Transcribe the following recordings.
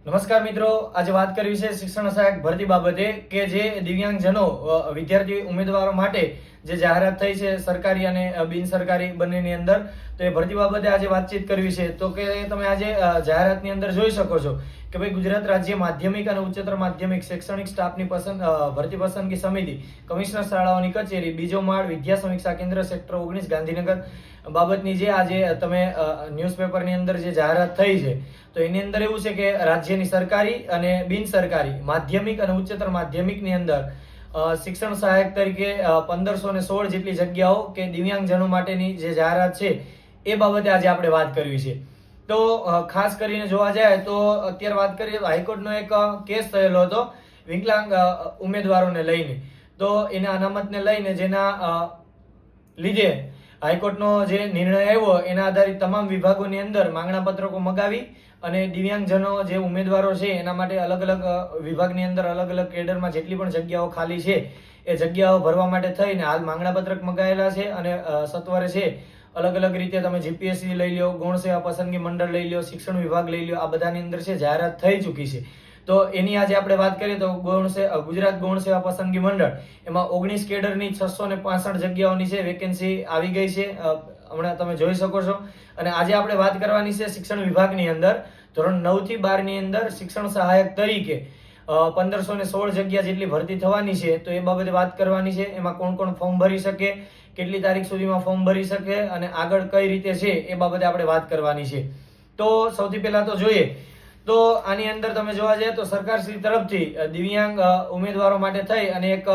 નમસ્કાર મિત્રો, આજે વાત કરવી છે શિક્ષણ સહાયક ભરતી બાબતે કે જે દિવ્યાંગજનો વિદ્યાર્થી ઉમેદવારો માટે જે જાહેરાત થઈ છે સરકારી અને બિનસરકારી બિન સરકારી બંનેની અંદર, તો એ ભરતી બાબતે આજે વાતચીત કરવી છે. તો કે તમે આજે જાહેરાતની અંદર જોઈ શકો છો કે ભાઈ ગુજરાત રાજ્ય માધ્યમિક અને ઉચ્ચતર માધ્યમિક શૈક્ષણિક સ્ટાફની પસંદ ભરતી પસંદગી સમિતિ, કમિશનર શાળાઓની કચેરી, બીજો માળ વિદ્યા સમીક્ષા કેન્દ્ર, સેક્ટર ઓગણીસ, ગાંધીનગર બાબતની જે આજે તમે ન્યૂઝપેપરની અંદર જે જાહેરાત થઈ છે, તો એની અંદર એવું છે કે રાજ્યની સરકારી અને બિન સરકારી માધ્યમિક અને ઉચ્ચતર માધ્યમિકની અંદર શિક્ષણ સહાયક તરીકે પંદરસો ને સોળ જેટલી જગ્યાઓ કે દિવ્યાંગજનો માટેની જે જાહેરાત છે, એ બાબતે આજે આપણે વાત કરવી છે. તો ખાસ કરીને જોવા જાય તો અત્યારે વાત કરીએ હાઈકોર્ટનો એક કેસ થયેલો હતો વિકલાંગ ઉમેદવારોને લઈને. તો એના અનામતને લઈને જેના લીધે હાઈકોર્ટનો જે નિર્ણય આવ્યો, એના આધારિત તમામ વિભાગોની અંદર માંગણા પત્રકો મગાવી અને દિવ્યાંગજનો જે ઉમેદવારો છે, એના માટે અલગ અલગ વિભાગની અંદર અલગ અલગ કેડરમાં જેટલી પણ જગ્યાઓ ખાલી છે, એ જગ્યાઓ ભરવા માટે થઈને હાલ માંગણા પત્રક મગાયેલા છે અને સત્વરે છે. અલગ અલગ રીતે તમે જીપીએસસી લઈ લો ગૌણ સેવા પસંદગી મંડળ લઈ લો શિક્ષણ વિભાગ લઈ લો આ બધાની અંદર છે, જાહેરાત થઈ ચૂકી છે. તો એની આજે આપણે વાત કરીએ તો ગૌણ ગુજરાત ગૌણ સેવા પસંદગી મંડળ, એમાં ઓગણીસ કેડરની છસો ને પાસઠ જગ્યાઓની છે વેકેન્સી આવી ગઈ છે હમણાં તમે જોઈ શકો છો. અને આજે આપણે વાત કરવાની છે શિક્ષણ વિભાગની અંદર, ધોરણ નવથી બારની અંદર શિક્ષણ સહાયક તરીકે પંદરસો ને સોળ જગ્યા જેટલી ભરતી થવાની છે, તો એ બાબતે વાત કરવાની છે, એમાં કોણ કોણ ફોર્મ ભરી શકે, કેટલી તારીખ સુધીમાં ફોર્મ ભરી શકે, અને આગળ કઈ રીતે છે, એ બાબતે આપણે વાત કરવાની છે. તો સૌથી પહેલા તો જોઈએ તો આની અંદર તમે જોવા જઈએ તો સરકારશ્રી તરફથી દિવ્યાંગ ઉમેદવારો માટે થઈ અને એક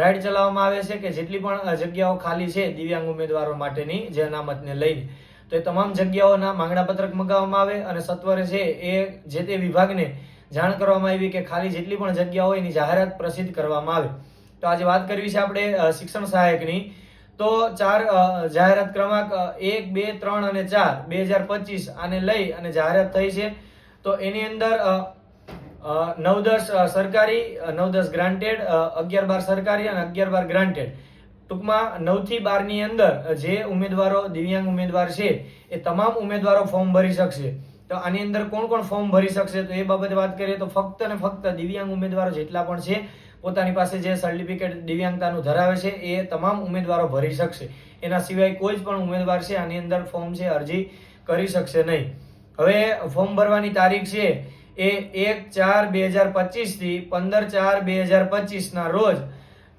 રાઇડ ચલાવવામાં આવે છે કે જેટલી પણ જગ્યાઓ ખાલી છે દિવ્યાંગ ઉમેદવારો માટેની જે અનામતને લઈને. તો એ તમામ જગ્યાઓના માંગણા પત્રક મગાવવામાં આવે અને સત્વરે છે એ, જે તે વિભાગને જાણ કરવામાં આવી કે ખાલી જેટલી પણ જગ્યા હોય એની જાહેરાત પ્રસિદ્ધ કરવામાં આવે. તો આજે વાત કરવી છે આપણે શિક્ષણ સહાયકની. તો ચાર જાહેરાત ક્રમાંક એક, બે, ત્રણ અને ચાર, બે હજાર પચીસ આને લઈ અને જાહેરાત થઈ છે. તો એની અંદર નવ દસ સરકારી નવ દસ ગ્રાન્ટેડ અગિયાર બાર સરકારી અને અગિયાર બાર ગ્રાન્ટેડ ટૂંકમાં નવથી બારની અંદર જે ઉમેદવારો, દિવ્યાંગ ઉમેદવાર છે, એ તમામ ઉમેદવારો ફોર્મ ભરી શકશે. તો આની અંદર કોણ કોણ ફોર્મ ભરી શકશે, તો એ બાબતે વાત કરીએ તો ફક્ત ને ફક્ત દિવ્યાંગ ઉમેદવારો જેટલા પણ છે, પોતાની પાસે જે સર્ટિફિકેટ દિવ્યાંગતાનું ધરાવે છે, એ તમામ ઉમેદવારો ભરી શકશે. એના સિવાય કોઈ જ પણ ઉમેદવાર છે, આની અંદર ફોર્મ છે, અરજી કરી શકશે નહીં. હવે ફોર્મ ભરવાની તારીખ છે એ એક ચાર બે હજાર પચીસથી પંદર ચાર બે હજાર પચીસના રોજ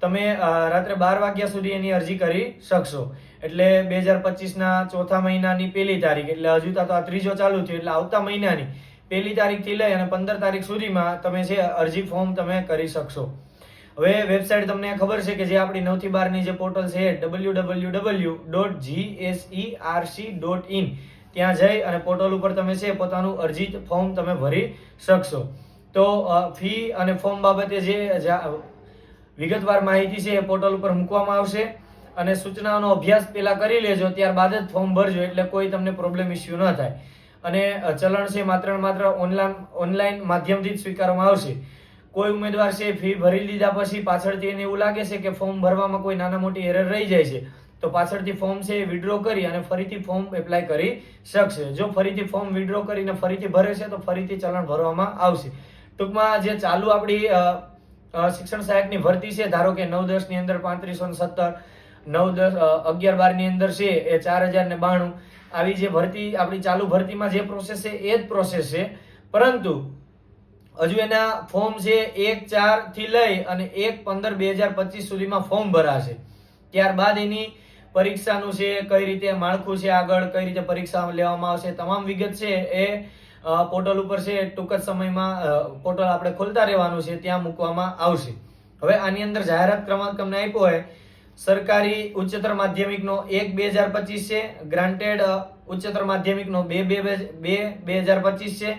તમે રાત્રે બાર વાગ્યા સુધી એની અરજી કરી શકશો. એટલે બે હજાર પચીસના ચોથા મહિનાની પહેલી તારીખ, એટલે હજુ તો આ ત્રીજો ચાલુ થયો, એટલે આવતા મહિનાની પહેલી તારીખથી લઈ અને પંદર તારીખ સુધીમાં તમે છે અરજી ફોર્મ તમે કરી શકશો. હવે વેબસાઇટ તમને ખબર છે કે જે આપણી નવથી બારની જે પોર્ટલ છે W W W dot GSERC dot in ત્યાં જઈ અને પોર્ટલ ઉપર તમે છે પોતાનું અરજી ફોર્મ તમે ભરી શકશો. તો ફી અને ફોર્મ બાબતે જે વિગતવાર માહિતી છે એ પોર્ટલ ઉપર મૂકવામાં આવશે અને સૂચનાઓનો અભ્યાસ પહેલાં કરી લેજો, ત્યારબાદ જ ફોર્મ ભરજો, એટલે કોઈ તમને પ્રોબ્લેમ ઇસ્યુ ન થાય. અને ચલણ છે માત્ર માત્ર ઓનલાઈન ઓનલાઈન માધ્યમથી જ સ્વીકારવામાં આવશે. કોઈ ઉમેદવાર છે ફી ભરી લીધા પછી પાછળથી એને એવું લાગે છે કે ફોર્મ ભરવામાં કોઈ નાના મોટી એરર રહી જાય છે. તો પાછળથી ફોર્મ છે એ વિડ્રો કરી અને ફરીથી ફોર્મ એપ્લાય કરી શકશે. જો ફરીથી ફોર્મ વિડ્રો કરીને ફરીથી ભરે છે, તો ફરીથી ચલણ ભરવામાં આવશે. ટૂંકમાં જે ચાલુ આપણી શિક્ષણ સહાયકની ભરતી છે, ધારો કે નવ દસની અંદર પાંત્રીસો સત્તર, નવ દસ અગિયાર બારની અંદર છે, એ ચાર હજાર ને બાણું. આવી જે ભરતી, આપણી ચાલુ ભરતીમાં જે પ્રોસેસ છે, એ જ પ્રોસેસ છે. પરંતુ, હજુ એના ફોર્મ છે એક ચારથી લઈ અને એક પંદર બે હજાર પચીસ સુધીમાં ફોર્મ ભરાશે. ત્યારબાદ એની પરીક્ષાનું છે, કઈ રીતે માળખું છે આગળ, કઈ રીતે પરીક્ષા લેવામાં આવશે, તમામ વિગત છે એ પોર્ટલ ઉપર છે, ટૂંક જ સમયમાં પોર્ટલ આપણે ખોલતા રહેવાનું છે, ત્યાં મૂકવામાં આવશે. હવે આની અંદર જાહેરાત ક્રમાંક તમને આપ્યો હોય, સરકારી ઉચ્ચતર માધ્યમિકનો એક બે હજાર પચીસ છે, ગ્રાન્ટેડ ઉચ્ચતર માધ્યમિકનો બે બે બે બે હજાર પચીસ છે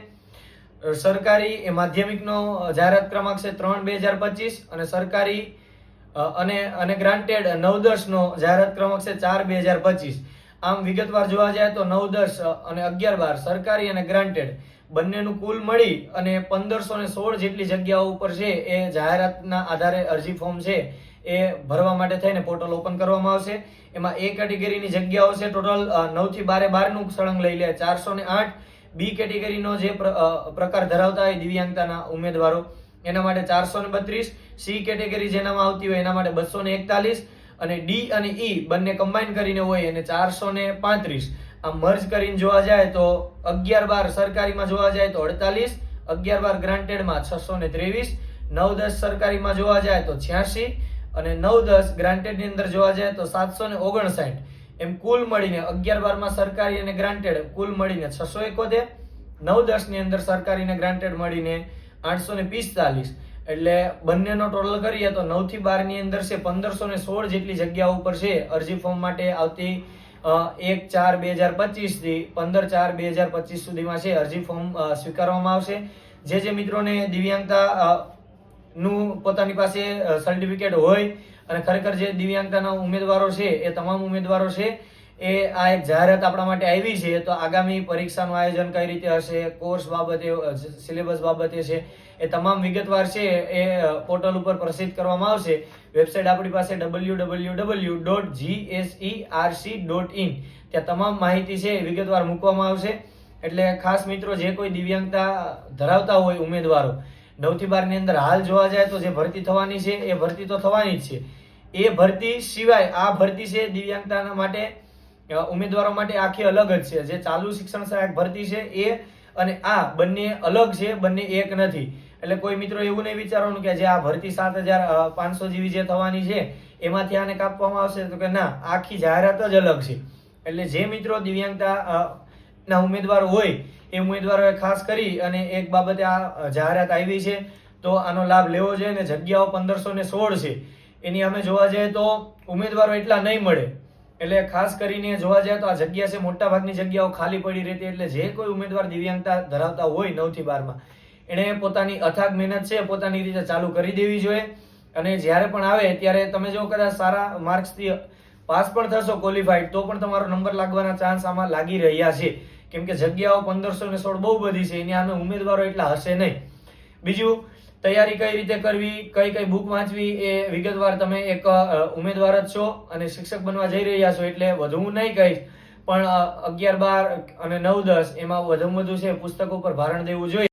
સરકારી માધ્યમિકનો જાહેરાત ક્રમાંક છે ત્રણ બે હજાર પચીસ, અને સરકારી અને અને ગ્રાન્ટેડ નવ દસનો જાહેરાત ક્રમાંક છે ચાર બે હજાર પચીસ. આમ વિગતવાર જોવા જાય તો નવ દસ અને અગિયાર બાર સરકારી અને ગ્રાન્ટેડ બંનેનું કુલ મળી અને પંદરસો ને સોળ જેટલી જગ્યાઓ ઉપર છે એ જાહેરાતના આધારે અરજી ફોર્મ છે એ ભરવા માટે થઈને પોર્ટલ ઓપન કરવામાં આવશે. એમાં એ કેટેગરીની જગ્યાઓ છે ટોટલ નવથી બારે બારનું સળંગ લઈ લે ચારસો ને આઠ. બી કેટેગરીનો જે પ્રકાર ધરાવતા હોય દિવ્યાંગતાના ઉમેદવારો. એના માટે ચારસો ને બત્રીસ, સી કેટેગરી જેનામાં આવતી હોય એના માટે બસો ને એકતાલીસ અને ડી અને ઈ બંને કમ્બાઈન કરીને હોય અને ચારસો ને પાંત્રીસ. આ મર્જ કરીને જોવા જાય તો અગિયાર બાર સરકારીમાં જોવા જાય તો અડતાલીસ, અગિયાર બાર ગ્રાન્ટેડમાં છસો ને ત્રેવીસ, નવ દસ સરકારીમાં જોવા જાય તો છ્યાસી અને નવ દસ ગ્રાન્ટેડની અંદર જોવા જાય તો સાતસો ને ઓગણસાઠ. એમ કુલ મળીને અગિયાર બારમાં સરકારી અને ગ્રાન્ટેડ કુલ મળીને છસો એકોતેર, નવ દસની અંદર સરકારી અને ગ્રાન્ટેડ મળીને આઠસો ને પિસ્તાલીસ. એટલે બંનેનો ટોટલ કરીએ તો નવથી બારની અંદર છે પંદરસો ને સોળ જેટલી જગ્યાઓ ઉપર છે. અરજી ફોર્મ માટે આવતી એક ચાર બે હજાર પચીસથી પંદર ચાર બે હજાર પચીસ સુધીમાં છે અરજી ફોર્મ સ્વીકારવામાં આવશે. જે જે મિત્રોને દિવ્યાંગતા નું પોતાની પાસે સર્ટિફિકેટ હોય અને ખરેખર જે દિવ્યાંગતાના ઉમેદવારો છે એ તમામ ઉમેદવારો છે એ આ એક જાહેરાત આપણા માટે આવી છે, તો આગામી પરીક્ષાનું આયોજન કઈ રીતે હશે, કોર્સ બાબતે, સિલેબસ બાબતે છે, એ તમામ વિગતવાર છે, એ પોર્ટલ ઉપર પ્રસિદ્ધ કરવામાં આવશે. વેબસાઇટ આપણી પાસે W W W dot GSERC dot in ત્યાં તમામ માહિતી છે, એ વિગતવાર મૂકવામાં આવશે. એટલે ખાસ મિત્રો, જે કોઈ દિવ્યાંગતા ધરાવતા હોય ઉમેદવારો, નવથી બારની અંદર હાલ જોવા જાય તો જે ભરતી થવાની છે, એ ભરતી તો થવાની જ છે. એ ભરતી સિવાય આ ભરતી છે દિવ્યાંગતાના માટે ઉમેદવારો માટે આખી અલગ જ છે. જે ચાલુ શિક્ષણ સહાયક ભરતી છે એ અને આ બંને અલગ છે, બંને એક નથી. એટલે કોઈ મિત્રો એવું નહીં વિચારવાનું કે જે આ ભરતી સાત હજાર પાંચસો જેવી જે થવાની છે, એમાંથી આને કાપવામાં આવશે તો કે ના, આખી જાહેરાત જ અલગ છે. એટલે જે મિત્રો દિવ્યાંગતા ના ઉમેદવાર હોય, એ ઉમેદવારોએ ખાસ કરી અને એક બાબતે આ જાહેરાત આવી છે, તો આનો લાભ લેવો જોઈએ. ને જગ્યાઓ પંદરસો ને સોળ છે. એની અમે જોવા જઈએ તો ઉમેદવારો એટલા નહીં મળે. એટલે ખાસ કરીને જોવા જાય તો આ જગ્યા છે મોટા ભાગની જગ્યાઓ ખાલી પડી રહેતી એટલે જે કોઈ ઉમેદવાર દિવ્યાંગતા ધરાવતા હોય નવથી બારમાં, એણે પોતાની અથાગ મહેનત છે પોતાની રીતે ચાલુ કરી દેવી જોઈએ. અને જ્યારે પણ આવે, ત્યારે તમે જો કદાચ સારા માર્ક્સથી પાસ પણ થશો ક્વોલિફાઈડ તો પણ તમારો નંબર લાગવાના ચાન્સ આમાં લાગી રહ્યા છે. કેમ કે જગ્યાઓ પંદરસો ને સોળ બહુ બધી છે, એની આમે ઉમેદવારો એટલા હશે નહીં. બીજું તૈયારી કઈ રીતે કરવી, કઈ કઈ બુક વાંચવી એ વિગતવાર તમે એક ઉમેદવાર જ છો અને શિક્ષક બનવા જઈ રહ્યા છો એટલે વધુ હું નહીં કહીશ. પણ અગિયાર બાર અને નવ દસ એમાં વધુ વધુ છે, પુસ્તકો પર ભારણ દેવું જોઈએ.